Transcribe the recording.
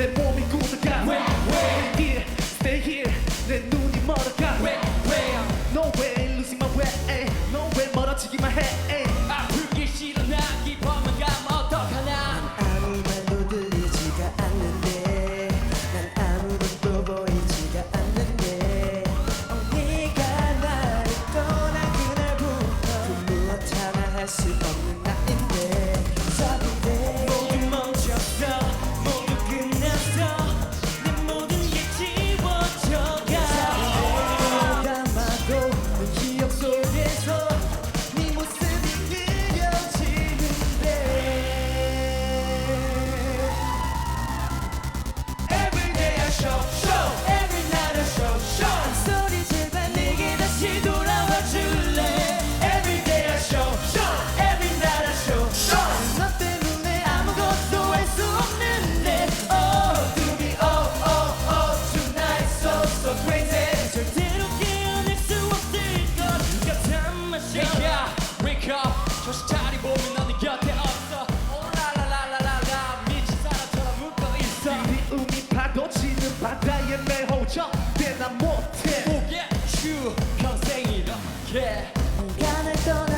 내 몸이 굳어가 Where, where Here, stay here. 내 눈이 멀어가 Where, where No way, losing my way. No way, 멀어지기만 해. 아프기 싫어 나 기범은 감 어떡하나. 아무 말도 들리지가 않는데 난 아무것도 보이지가 않는데. 어, 네가 나를 떠난 그날부터 그 무엇 하나 할수 없 헤어져 내난 못해. 오겠 슈 평생 이렇게 무관을 떠나